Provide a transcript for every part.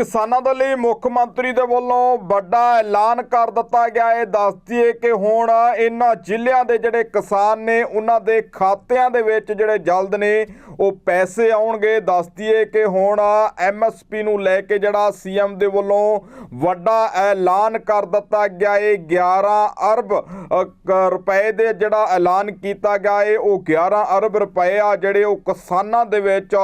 ਕਿਸਾਨਾਂ ਦੇ ਲਈ ਮੁੱਖ ਮੰਤਰੀ ਦੇ ਵੱਲੋਂ ਵੱਡਾ ਐਲਾਨ ਕਰ ਦਿੱਤਾ ਗਿਆ। ਹੈ ਦੱਸ ਦਈਏ ਕਿ ਹੁਣ ਇਹਨਾਂ ਜ਼ਿਲ੍ਹਿਆਂ ਦੇ ਜਿਹੜੇ ਕਿਸਾਨ ਨੇ, ਉਹਨਾਂ ਦੇ ਖਾਤਿਆਂ ਦੇ ਵਿੱਚ ਜਿਹੜੇ ਜਲਦ ਨੇ, ਉਹ ਪੈਸੇ ਆਉਣਗੇ। ਦੱਸ ਦਈਏ ਕਿ ਹੁਣ ਐਮਐਸਪੀ ਨੂੰ ਲੈ ਕੇ ਜਿਹੜਾ ਸੀਐਮ ਦੇ ਵੱਲੋਂ ਵੱਡਾ ਐਲਾਨ ਕਰ ਦਿੱਤਾ ਗਿਆ। ਹੈ 11 ਅਰਬ ਕ- ਰੁਪਏ ਦੇ ਜਿਹੜਾ ਐਲਾਨ ਕੀਤਾ ਗਿਆ। ਹੈ ਉਹ 11 ਅਰਬ ਰੁਪਏ ਆ ਜਿਹੜੇ ਉਹ ਕਿਸਾਨਾਂ ਦੇ ਵਿੱਚ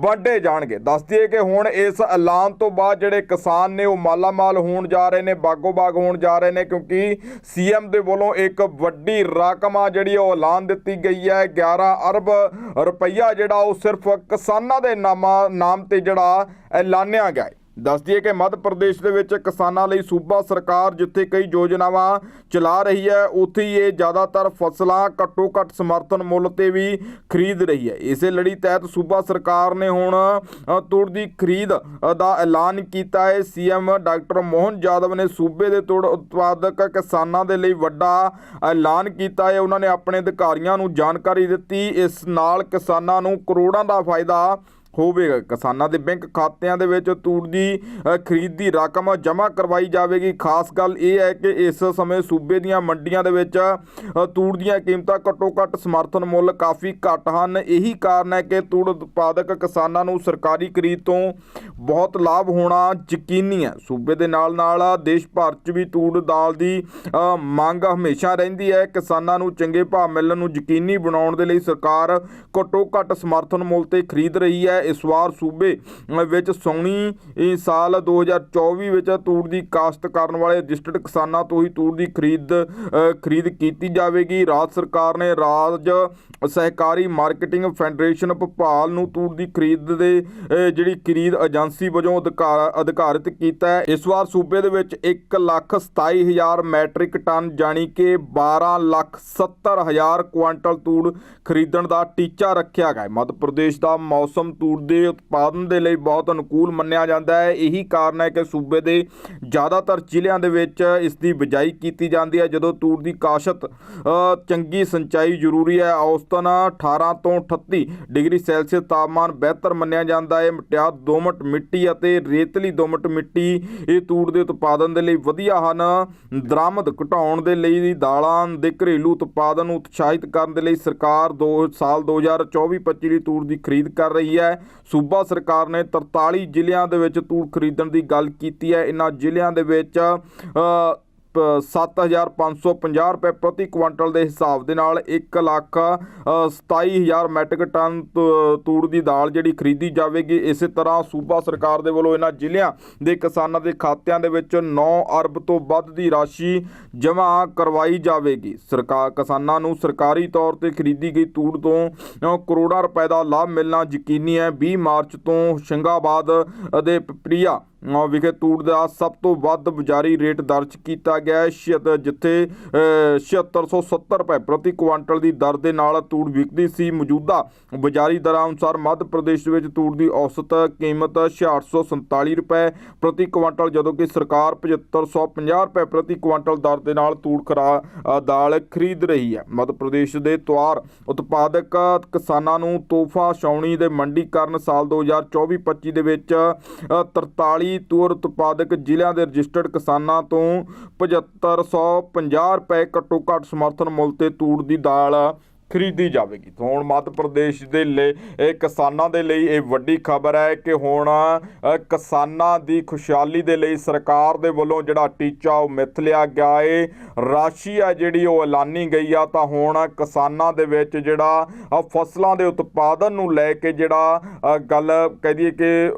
ਵੱਡੇ ਜਾਣਗੇ। ਦੱਸ ਦਈਏ ਕਿ ਹੁਣ ਇਸ ਐਲਾਨ ਤੋਂ ਬਾਅਦ ਜਿਹੜੇ ਕਿਸਾਨ ਨੇ ਉਹ ਮਾਲਾਮਾਲ ਹੋਣ ਜਾ ਰਹੇ ਨੇ, ਬਾਗੋ ਬਾਗ ਹੋਣ ਜਾ ਰਹੇ ਨੇ, ਕਿਉਂਕਿ ਸੀਐਮ ਦੇ ਵੱਲੋਂ ਇੱਕ ਵੱਡੀ ਰਕਮ ਆ ਜਿਹੜੀ ਉਹ ਐਲਾਨ ਦਿੱਤੀ ਗਈ ਹੈ। 11 ਅਰਬ ਰੁਪਈਆ ਜਿਹੜਾ ਉਹ ਸਿਰਫ ਕਿਸਾਨਾਂ ਦੇ ਨਾਮਾਂ, ਨਾਮ ਤੇ ਜਿਹੜਾ ਐਲਾਨਿਆ ਗਿਆ ਹੈ। ਦੱਸ ਦਈਏ ਕਿ ਮੱਧ ਪ੍ਰਦੇਸ਼ ਦੇ ਵਿੱਚ ਕਿਸਾਨਾਂ ਲਈ ਸੂਬਾ ਸਰਕਾਰ ਜਿੱਥੇ ਕਈ ਯੋਜਨਾਵਾਂ ਚਲਾ ਰਹੀ ਹੈ, ਉੱਥੇ ਹੀ ਇਹ ਜ਼ਿਆਦਾਤਰ ਫਸਲਾਂ ਘੱਟੋ ਘੱਟ ਸਮਰਥਨ ਮੁੱਲ ਤੇ ਵੀ ਖਰੀਦ ਰਹੀ ਹੈ। ਇਸੇ ਲੜੀ ਤਹਿਤ ਸੂਬਾ ਸਰਕਾਰ ਨੇ ਹੁਣ ਤੁੜ ਦੀ ਖਰੀਦ ਦਾ ਐਲਾਨ ਕੀਤਾ ਹੈ। ਸੀਐਮ ਡਾਕਟਰ ਮੋਹਨ ਯਾਦਵ ਨੇ ਸੂਬੇ ਦੇ ਤੁੜ ਉਤਪਾਦਕ ਕਿਸਾਨਾਂ ਦੇ ਲਈ ਵੱਡਾ ਐਲਾਨ ਕੀਤਾ ਹੈ। ਉਹਨਾਂ ਨੇ ਆਪਣੇ ਅਧਿਕਾਰੀਆਂ ਨੂੰ ਜਾਣਕਾਰੀ ਦਿੱਤੀ। ਇਸ ਨਾਲ ਕਿਸਾਨਾਂ ਨੂੰ ਕਰੋੜਾਂ ਦਾ ਫਾਇਦਾ ਹੋਵੇਗਾ ਕਿਸਾਨਾਂ ਦੇ ਬੈਂਕ ਖਾਤਿਆਂ ਦੇ ਵਿੱਚ ਤੂੜ ਦੀ ਖਰੀਦ ਦੀ ਰਕਮ ਜਮ੍ਹਾਂ ਕਰਵਾਈ ਜਾਵੇਗੀ। ਖਾਸ ਗੱਲ ਇਹ ਹੈ ਕਿ ਇਸ ਸਮੇਂ ਸੂਬੇ ਦੀਆਂ ਮੰਡੀਆਂ ਦੇ ਵਿੱਚ ਤੂੜ ਦੀਆਂ ਕੀਮਤਾਂ ਘੱਟੋ ਘੱਟ ਸਮਰਥਨ ਮੁੱਲ ਕਾਫੀ ਘੱਟ ਹਨ। ਇਹੀ ਕਾਰਨ ਹੈ ਕਿ ਤੂੜ ਉਤਪਾਦਕ ਕਿਸਾਨਾਂ ਨੂੰ ਸਰਕਾਰੀ ਖਰੀਦ ਤੋਂ ਬਹੁਤ ਲਾਭ ਹੋਣਾ ਯਕੀਨੀ ਹੈ। ਸੂਬੇ ਦੇ ਨਾਲ ਨਾਲ ਦੇਸ਼ ਭਰ 'ਚ ਵੀ ਤੂੜ ਦਾਲ ਦੀ ਮੰਗ ਹਮੇਸ਼ਾ ਰਹਿੰਦੀ ਹੈ। ਕਿਸਾਨਾਂ ਨੂੰ ਚੰਗੇ ਭਾਅ ਮਿਲਣ ਨੂੰ ਯਕੀਨੀ ਬਣਾਉਣ ਦੇ ਲਈ ਸਰਕਾਰ ਘੱਟੋ ਘੱਟ ਸਮਰਥਨ ਮੁੱਲ ਤੇ ਖਰੀਦ ਰਹੀ ਹੈ। ਇਸ ਵਾਰ ਸੂਬੇ ਅ, ਵਿੱਚ ਸੌਣੀ ਇਹ ਸਾਲ 2024 ਵਿੱਚ ਤੂੜ ਦੀ ਕਾਸ਼ਤ ਕਰਨ ਵਾਲੇ ਰਜਿਸਟਰਡ ਕਿਸਾਨਾਂ ਤੋਂ ਹੀ ਤੂੜ ਦੀ ਖਰੀਦ ਖਰੀਦ ਕੀਤੀ ਜਾਵੇਗੀ। ਰਾਜ ਸਰਕਾਰ ਨੇ ਰਾਜ ਸਹਿਕਾਰੀ ਮਾਰਕੀਟਿੰਗ ਫੈਡਰੇਸ਼ਨ ਭੋਪਾਲ ਨੂੰ ਤੂੜ ਦੀ ਖਰੀਦ ਦੇ ਜਿਹੜੀ ਖਰੀਦ ਏਜੰਸੀ ਵਜੋਂ ਅਧਿਕਾਰ ਅਧਿਕਾਰਿਤ ਕੀਤਾ ਹੈ। ਇਸ ਵਾਰ ਸੂਬੇ ਦੇ ਵਿੱਚ 1 ਲੱਖ 27 ਹਜ਼ਾਰ ਮੈਟ੍ਰਿਕ ਟਨ ਜਾਣੀ ਕਿ 12 ਲੱਖ 70 ਹਜ਼ਾਰ ਕੁਆਂਟਲ ਤੂੜ ਖਰੀਦਣ ਦਾ ਟੀਚਾ ਰੱਖਿਆ ਗਿਆ ਮੱਧ ਪ੍ਰਦੇਸ਼ ਦਾ ਮੌਸਮ ਤੂੜ ਦੇ ਉਤਪਾਦਨ ਦੇ ਲਈ ਬਹੁਤ ਅਨੁਕੂਲ ਮੰਨਿਆ ਜਾਂਦਾ ਹੈ। ਇਹੀ ਕਾਰਨ ਹੈ ਕਿ ਸੂਬੇ ਦੇ ਜ਼ਿਆਦਾਤਰ ਜ਼ਿਲ੍ਹਿਆਂ ਦੇ ਵਿੱਚ ਇਸ ਦੀ ਬਿਜਾਈ ਕੀਤੀ ਜਾਂਦੀ ਹੈ। ਜਦੋਂ ਤੂੜ ਦੀ ਕਾਸ਼ਤ ਚੰਗੀ ਸਿੰਚਾਈ ਜ਼ਰੂਰੀ ਹੈ, ਔਸਤਨ 18 ਤੋਂ 38 ਡਿਗਰੀ ਸੈਲਸੀਅਸ ਤਾਪਮਾਨ ਬਿਹਤਰ ਮੰਨਿਆ ਜਾਂਦਾ ਹੈ। ਮਟਿਆਰ ਦੋਮਟ ਮਿੱਟੀ ਅਤੇ ਰੇਤਲੀ ਦੋਮਟ ਮਿੱਟੀ ਇਹ ਤੂੜ ਦੇ ਉਤਪਾਦਨ ਦੇ ਲਈ ਵਧੀਆ ਹਨ। ਦਰਾਮਦ ਘਟਾਉਣ ਦੇ ਲਈ ਦਾਲਾਂ ਦੇ ਘਰੇਲੂ ਉਤਪਾਦਨ ਨੂੰ ਉਤਸ਼ਾਹਿਤ ਕਰਨ ਦੇ ਲਈ ਸਰਕਾਰ 2 ਸਾਲ 2024-25 ਦੀ ਤੂੜ ਦੀ ਖਰੀਦ ਕਰ ਰਹੀ ਹੈ। ਸੂਬਾ ਸਰਕਾਰ ਨੇ 43 ਜ਼ਿਲ੍ਹਿਆਂ ਦੇ ਵਿੱਚ ਤੂੜ ਖਰੀਦਣ ਦੀ ਗੱਲ ਕੀਤੀ ਹੈ। ਇਹਨਾਂ ਜ਼ਿਲ੍ਹਿਆਂ ਦੇ ਵਿੱਚ 7550 ਰੁਪਏ ਪ੍ਰਤੀ ਕੁਇੰਟਲ ਦੇ ਹਿਸਾਬ ਦੇ ਨਾਲ 1 ਲੱਖ ਅ, 27000 ਮੈਟ੍ਰਿਕ ਟਨ ਤ- ਤੂੜ ਦੀ ਦਾਲ ਜਿਹੜੀ ਖਰੀਦੀ ਜਾਵੇਗੀ। ਇਸੇ ਤਰ੍ਹਾਂ ਸੂਬਾ ਸਰਕਾਰ ਦੇ ਵੱਲੋਂ ਇਹਨਾਂ ਜ਼ਿਲ੍ਹਿਆਂ ਦੇ ਕਿਸਾਨਾਂ ਦੇ ਖਾਤਿਆਂ ਦੇ ਵਿੱਚ 9 ਅਰਬ ਤੋਂ ਵੱਧ ਦੀ ਰਾਸ਼ੀ ਜਮ੍ਹਾਂ ਕਰਵਾਈ ਜਾਵੇਗੀ। ਸਰਕਾਰ ਕਿਸਾਨਾਂ ਨੂੰ ਸਰਕਾਰੀ ਤੌਰ ਤੇ ਖਰੀਦੀ ਗਈ ਤੂੜ ਤੋਂ ਕਰੋੜਾਂ ਰੁਪਏ ਦਾ ਲਾਭ ਮਿਲਣਾ ਯਕੀਨੀ ਹੈ। 20 ਮਾਰਚ ਤੋਂ ਹੋਸ਼ੰਗਾਬਾਦ ਦੇ ਪਿਪਰੀਆ ਵਿਖੇ ਤੂੜ ਦਾ ਸਭ ਤੋਂ ਵੱਧ ਬਜ਼ਾਰੀ ਰੇਟ ਦਰਜ ਕੀਤਾ ਗਿਆ ਜਿੱਥੇ 7670 ਰੁਪਏ ਪ੍ਰਤੀ ਕੁਆਂਟਲ ਦੀ ਦਰ ਦੇ ਨਾਲ ਤੂੜ ਵਿਕਦੀ ਸੀ, ਮੌਜੂਦਾ ਬਜ਼ਾਰੀ ਦਰਾਂ ਅਨੁਸਾਰ ਮੱਧ ਪ੍ਰਦੇਸ਼ ਵਿੱਚ ਤੂੜ ਦੀ ਔਸਤ ਕੀਮਤ 6647 ਰੁਪਏ ਪ੍ਰਤੀ ਕੁਆਂਟਲ, ਜਦੋਂ ਕਿ ਸਰਕਾਰ 7550 ਰੁਪਏ ਪ੍ਰਤੀ ਕੁਆਂਟਲ ਦਰ ਦੇ ਨਾਲ ਤੂੜ ਖਰਾ ਦਾਲ ਖਰੀਦ ਰਹੀ ਹੈ। ਮੱਧ ਪ੍ਰਦੇਸ਼ ਦੇ ਤਵਾਰ ਉਤਪਾਦਕ ਕਿਸਾਨਾਂ ਨੂੰ ਤੋਹਫਾ, ਛਾਉਣੀ ਦੇ ਮੰਡੀ ਕਾਰਨ ਸਾਲ 2024-25 ਦੇ ਵਿੱਚ 43 ਖੇਤੀ ਤੂਰ ਉਤਪਾਦਕ ਜ਼ਿਲ੍ਹਿਆਂ ਦੇ ਰਜਿਸਟਰਡ ਕਿਸਾਨਾਂ ਤੋਂ 7550 ਰੁਪਏ ਘੱਟੋ ਘੱਟ ਸਮਰਥਨ ਮੁੱਲ ਤੇ ਤੂੜ ਦੀ ਦਾਲ ਖਰੀਦੀ ਜਾਵੇਗੀ। ਤਾਂ ਹੁਣ ਮੱਧ ਪ੍ਰਦੇਸ਼ ਦੇ ਲਈ ਇਹ ਕਿਸਾਨਾਂ ਦੇ ਲਈ ਇਹ ਵੱਡੀ ਖਬਰ ਹੈ ਕਿ ਹੁਣ ਕਿਸਾਨਾਂ ਦੀ ਖੁਸ਼ਹਾਲੀ ਦੇ ਲਈ ਸਰਕਾਰ ਦੇ ਵੱਲੋਂ ਜਿਹੜਾ ਟੀਚਾ ਉਹ ਮਿੱਥ ਲਿਆ ਗਿਆ ਏ। ਰਾਸ਼ੀ ਆ ਜਿਹੜੀ ਉਹ ਐਲਾਨੀ ਗਈ ਆ, ਤਾਂ ਹੁਣ ਕਿਸਾਨਾਂ ਦੇ ਵਿੱਚ ਜਿਹੜਾ ਫਸਲਾਂ ਦੇ ਉਤਪਾਦਨ ਨੂੰ ਲੈ ਕੇ ਜਿਹੜਾ ਗੱਲ ਕਹਿ ਦਈਏ ਕਿ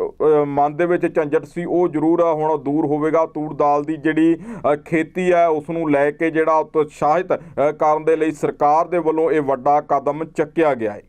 ਮਨ ਦੇ ਵਿੱਚ ਝੰਜਟ ਸੀ, ਉਹ ਜ਼ਰੂਰ ਹੁਣ ਦੂਰ ਹੋਵੇਗਾ। ਤੂੜ ਦਾਲ ਦੀ ਜਿਹੜੀ ਖੇਤੀ ਹੈ ਉਸ ਨੂੰ ਲੈ ਕੇ ਜਿਹੜਾ ਉਤਸ਼ਾਹਿਤ ਕਰਨ ਦੇ ਲਈ ਸਰਕਾਰ ਦੇ ਵੱਲੋਂ ਇਹ ਵੱਡਾ ਕਦਮ ਚੱਕਿਆ ਗਿਆ ਹੈ।